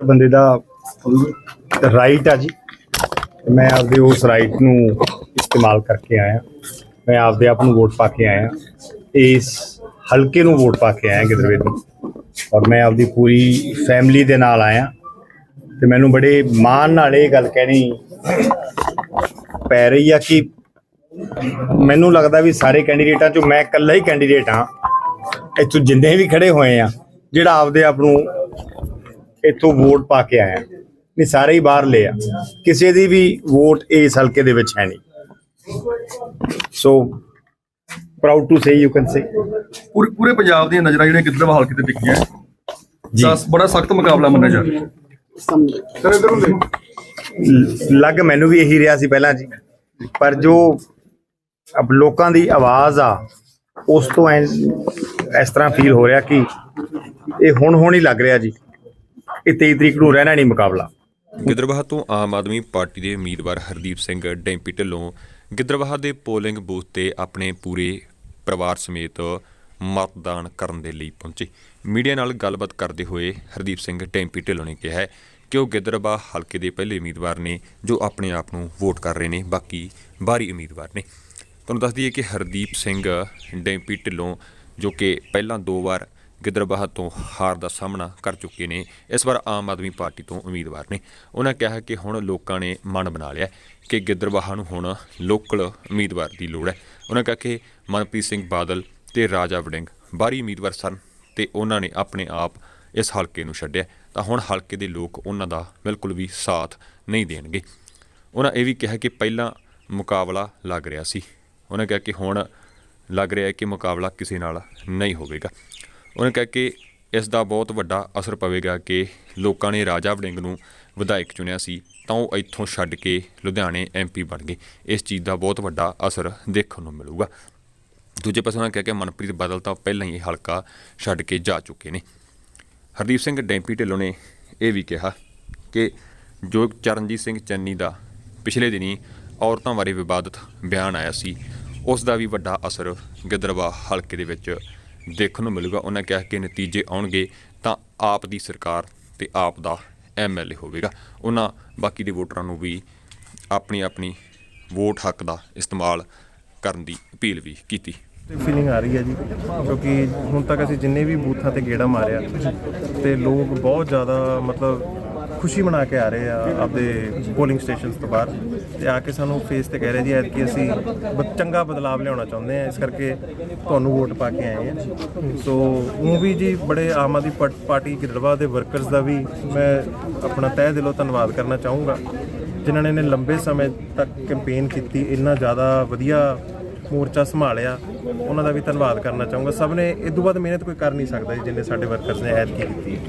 ਬੰਦੇ ਦਾ ਰਾਈਟ ਆ ਜੀ। ਮੈਂ ਆਪਦੇ ਉਸ ਰਾਈਟ ਨੂੰ ਇਸਤੇਮਾਲ ਕਰਕੇ ਆਇਆ। ਮੈਂ ਆਪਦੇ ਆਪ ਨੂੰ ਵੋਟ ਪਾ ਕੇ ਆਇਆ। ਇਸ ਹਲਕੇ ਨੂੰ ਵੋਟ ਪਾ ਕੇ ਆਇਆ ਗਿੱਦੜਵੇ ਨੂੰ ਔਰ ਮੈਂ ਆਪਦੀ ਪੂਰੀ ਫੈਮਿਲੀ ਦੇ ਨਾਲ ਆਇਆ। ਤੇ ਮੈਨੂੰ ਬੜੇ ਮਾਣ ਨਾਲ ਇਹ ਗੱਲ ਕਹਿਣੀ ਪੈ ਰਹੀ ਆ ਕਿ ਮੈਨੂੰ ਲੱਗਦਾ ਵੀ ਸਾਰੇ ਕੈਂਡੀਡੇਟਾਂ ਚੋਂ ਮੈਂ ਇਕੱਲਾ ਹੀ ਕੈਂਡੀਡੇਟ ਹਾਂ ਇੱਥੋਂ ਜਿੰਨੇ ਵੀ ਖੜੇ ਹੋਏ ਆ, ਜਿਹੜਾ ਆਪਦੇ ਆਪ ਨੂੰ ਇੱਥੋਂ ਵੋਟ ਪਾ ਕੇ ਆਇਆ। ਨਹੀਂ ਸਾਰੇ ਹੀ ਬਾਹਰ ਲਏ ਆ। ਕਿਸੇ ਦੀ ਵੀ ਵੋਟ ਇਸ ਹਲਕੇ ਦੇ ਵਿੱਚ ਹੈ ਨਹੀਂ। So proud to say you can say ਪੂਰੇ ਪੂਰੇ ਪੰਜਾਬ ਦੀਆਂ ਨਜ਼ਰਾਂ ਜਿਹੜੀਆਂ ਗਿੱਦੜਵਾ ਹਲਕੇ ਤੇ ਟਿਕੀਆਂ। ਜੀ। ਸਸ ਬੜਾ ਸਖਤ ਮੁਕਾਬਲਾ ਮੰਨਿਆ ਜਾ ਰਿਹਾ। ਲੱਗ ਮੈਨੂੰ ਵੀ ਇਹੀ ਰਿਹਾ ਸੀ ਪਹਿਲਾਂ ਜੀ। ਪਰ ਜੋ ਅਬ ਲੋਕਾਂ ਦੀ ਆਵਾਜ਼ ਆ ਉਸ ਤੋਂ ਐਂ ਇਸ ਤਰ੍ਹਾਂ ਫੀਲ ਹੋ ਰਿਹਾ ਕਿ ਇਹ ਹੁਣ ਹੁਣ ਹੀ ਲੱਗ ਰਿਹਾ ਜੀ। ਇਹ 23 ਤਰੀਕ ਨੂੰ ਰਹਿਣਾ ਨਹੀਂ ਮੁਕਾਬਲਾ। ਗਿੱਦੜਬਾਹਾ ਤੋਂ ਆਮ ਆਦਮੀ ਪਾਰਟੀ ਦੇ ਉਮੀਦਵਾਰ ਹਰਦੀਪ ਸਿੰਘ ਡੈਂਪੀ ਢਿੱਲੋਂ ਗਿੱਦੜਬਾਹਾ ਦੇ ਪੋਲਿੰਗ ਬੂਥ ਤੇ ਆਪਣੇ ਪੂਰੇ ਪਰਿਵਾਰ ਸਮੇਤ ਮਤਦਾਨ ਕਰਨ ਦੇ ਲਈ ਪਹੁੰਚੇ। ਮੀਡੀਆ ਨਾਲ ਗੱਲਬਾਤ ਕਰਦੇ ਹੋਏ ਹਰਦੀਪ ਸਿੰਘ ਡੈਂਪੀ ਢਿੱਲੋਂ ਨੇ ਕਿਹਾ ਹੈ ਕਿ ਉਹ ਗਿੱਦੜਬਾਹਾ ਹਲਕੇ ਦੇ ਪਹਿਲੇ ਉਮੀਦਵਾਰ ਨੇ ਜੋ ਆਪਣੇ ਆਪ ਨੂੰ ਵੋਟ ਕਰ ਰਹੇ ਨੇ, ਬਾਕੀ ਬਾਹਰੀ ਉਮੀਦਵਾਰ ਨੇ। ਤੁਹਾਨੂੰ ਦੱਸ ਦਈਏ ਕਿ ਹਰਦੀਪ ਸਿੰਘ ਡੈਂਪੀ ਢਿੱਲੋਂ ਜੋ ਕਿ ਪਹਿਲਾਂ ਦੋ ਵਾਰ ਗਿੱਦੜਬਾਹਾ ਤੋਂ ਹਾਰ ਦਾ ਸਾਹਮਣਾ ਕਰ ਚੁੱਕੇ ਨੇ। ਇਸ ਵਾਰ ਆਮ ਆਦਮੀ ਪਾਰਟੀ ਤੋਂ ਉਮੀਦਵਾਰ ਨੇ। ਉਹਨਾਂ ਕਿਹਾ ਕਿ ਹੁਣ ਲੋਕਾਂ ਨੇ ਮਨ ਬਣਾ ਲਿਆ ਕਿ ਗਿੱਦੜਬਾਹਾ ਨੂੰ ਹੁਣ ਲੋਕਲ ਉਮੀਦਵਾਰ ਦੀ ਲੋੜ ਹੈ। ਉਹਨਾਂ ਕਿਹਾ ਕਿ ਮਨਪ੍ਰੀਤ ਸਿੰਘ ਬਾਦਲ ਤੇ ਰਾਜਾ ਵੜਿੰਗ ਬਾਹਰੀ ਉਮੀਦਵਾਰ ਸਨ ਤੇ ਉਹਨਾਂ ਨੇ ਆਪਣੇ ਆਪ ਇਸ ਹਲਕੇ ਨੂੰ ਛੱਡਿਆ। ਤਾਂ ਹੁਣ ਹਲਕੇ ਦੇ ਲੋਕ ਉਹਨਾਂ ਦਾ ਬਿਲਕੁਲ ਵੀ ਸਾਥ ਨਹੀਂ ਦੇਣਗੇ। ਉਹਨਾਂ ਇਹ ਵੀ ਕਿਹਾ ਕਿ ਪਹਿਲਾਂ ਮੁਕਾਬਲਾ ਲੱਗ ਰਿਹਾ ਸੀ। ਉਹਨਾਂ ਕਿਹਾ ਕਿ ਹੁਣ ਲੱਗ ਰਿਹਾ ਹੈ ਕਿ ਮੁਕਾਬਲਾ ਕਿਸੇ ਨਾਲ ਨਹੀਂ ਹੋਵੇਗਾ। ਉਹਨਾਂ ਕਿਹਾ ਕਿ ਇਸ ਦਾ ਬਹੁਤ ਵੱਡਾ ਅਸਰ ਪਵੇਗਾ ਕਿ ਲੋਕਾਂ ਨੇ ਰਾਜਾ ਵੜਿੰਗ ਨੂੰ ਵਿਧਾਇਕ ਚੁਣਿਆ ਸੀ, ਤਾਂ ਉਹ ਇੱਥੋਂ ਛੱਡ ਕੇ ਲੁਧਿਆਣੇ ਐਮਪੀ ਬਣ ਗਏ। ਇਸ ਚੀਜ਼ ਦਾ ਬਹੁਤ ਵੱਡਾ ਅਸਰ ਦੇਖਣ ਨੂੰ ਮਿਲੂਗਾ। ਦੂਜੇ ਪਾਸੇ ਉਹਨਾਂ ਕਿਹਾ ਕਿ ਮਨਪ੍ਰੀਤ ਬਾਦਲ ਤਾਂ ਪਹਿਲਾਂ ਹੀ ਹਲਕਾ ਛੱਡ ਕੇ ਜਾ ਚੁੱਕੇ ਨੇ। ਹਰਦੀਪ ਸਿੰਘ ਡੈਂਪੀ ਢਿੱਲੋਂ ਨੇ ਇਹ ਵੀ ਕਿਹਾ ਕਿ ਜੋ ਚਰਨਜੀਤ ਸਿੰਘ ਚੰਨੀ ਦਾ ਪਿਛਲੇ ਦਿਨੀ ਔਰਤਾਂ ਬਾਰੇ ਵਿਵਾਦਤ ਬਿਆਨ ਆਇਆ ਸੀ, ਉਸ ਦਾ ਵੀ ਵੱਡਾ ਅਸਰ ਗਿੱਦੜਵਾ ਹਲਕੇ ਦੇ ਵਿੱਚ ਦੇਖਣ ਨੂੰ ਮਿਲੂਗਾ, ਉਹਨਾਂ ਕਿਹਾ ਕਿ ਨਤੀਜੇ ਆਉਣਗੇ ਤਾਂ ਆਪ ਦੀ ਸਰਕਾਰ ਤੇ ਆਪ ਦਾ ਐਮਐਲਏ ਹੋਵੇਗਾ। ਉਹਨਾਂ ਬਾਕੀ ਦੇ ਵੋਟਰਾਂ ਨੂੰ ਵੀ ਆਪਣੀ ਆਪਣੀ ਵੋਟ ਹੱਕ ਦਾ ਇਸਤੇਮਾਲ ਕਰਨ ਦੀ ਅਪੀਲ ਵੀ ਕੀਤੀ। ਤੇ ਫੀਲਿੰਗ ਆ ਰਹੀ ਹੈ ਜੀ, ਕਿਉਂਕਿ ਹੁਣ ਤੱਕ ਅਸੀਂ ਜਿੰਨੇ ਵੀ ਬੂਥਾਂ ਤੇ ਗੇੜਾ ਮਾਰਿਆ ਤੇ ਲੋਕ ਬਹੁਤ ਜ਼ਿਆਦਾ ਮਤਲਬ ਖੁਸ਼ੀ ਮਨਾ ਕੇ ਆ ਰਹੇ ਆ ਆਪਦੇ ਪੋਲਿੰਗ ਸਟੇਸ਼ਨਸ ਤੋਂ ਬਾਹਰ ਤੇ ਆ ਕੇ ਸਾਨੂੰ ਫੇਸ ਤੇ ਕਹਿ ਰਹੇ ਜੀ, ਐਤਕੀ ਅਸੀਂ ਬ- ਚੰਗਾ ਬਦਲਾਵ ਲਿਆਉਣਾ ਚਾਹੁੰਦੇ ਆ, ਇਸ ਕਰਕੇ ਤੁਹਾਨੂੰ ਵੋਟ ਪਾ ਕੇ ਆਏ ਆ। ਸੋ ਉਹ ਵੀ ਜੀ ਬੜੇ ਆਮ ਆਦਮੀ ਪਾ- ਪਾਰਟੀ ਗਿੱਦੜਵਾ ਦੇ ਵਰਕਰਸ ਦਾ ਵੀ ਮੈਂ ਆਪਣਾ ਤਹਿ ਦਿਲੋਂ ਧੰਨਵਾਦ ਕਰਨਾ ਚਾਹੂੰਗਾ। ਜਿਨ੍ਹਾਂ ਨੇ ਇੰਨੇ ਲੰਬੇ ਸਮੇਂ ਤੱਕ ਕੈਂਪੇਨ ਕੀਤੀ, ਇੰਨਾ ਜ਼ਿਆਦਾ ਵਧੀਆ ਮੋਰਚਾ ਸੰਭਾਲਿਆ, ਉਹਨਾਂ ਦਾ ਵੀ ਧੰਨਵਾਦ ਕਰਨਾ ਚਾਹੂੰਗਾ। ਸਭ ਨੇ ਇਸ ਤੋਂ ਬਾਅਦ ਮਿਹਨਤ ਕੋਈ ਕਰ ਨਹੀਂ ਸਕਦਾ ਜੀ, ਜਿੰਨੇ ਸਾਡੇ ਵਰਕਰਸ ਨੇ ਐਤਕੀ ਕੀਤੀ ਹੈ।